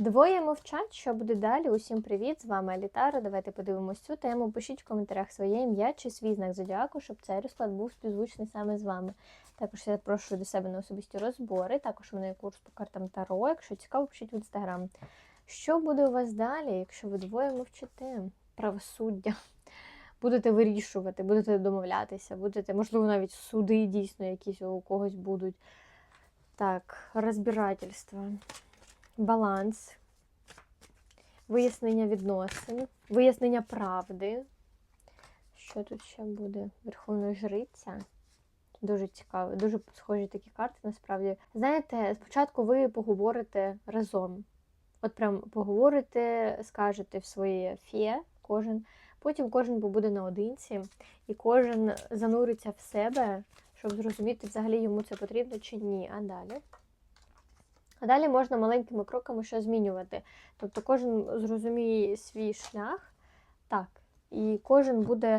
Двоє мовчать, що буде далі. Усім привіт! З вами Алітара. Давайте подивимось цю тему. Пишіть в коментарях своє ім'я чи свій знак зодіаку, щоб цей розклад був співзвучний саме з вами. Також я запрошую до себе на особисті розбори. Також у мене є курс по картам Таро. Якщо цікаво, пишіть в інстаграм. Що буде у вас далі, якщо ви двоє мовчите? Правосуддя. Будете вирішувати, будете домовлятися, будете, можливо, навіть суди дійсно якісь у когось будуть. Так, розбирательство, баланс, вияснення відносин, вияснення правди. Що тут ще буде? Верховна жриця. Дуже цікаво, дуже схожі такі карти насправді. Знаєте, спочатку ви поговорите разом. От прям поговорите, скажете в своє фє, кожен. Потім кожен побуде наодинці, і кожен зануриться в себе, щоб зрозуміти, взагалі йому це потрібно чи ні. А далі. А далі можна маленькими кроками що змінювати. Тобто кожен зрозуміє свій шлях, так, і кожен буде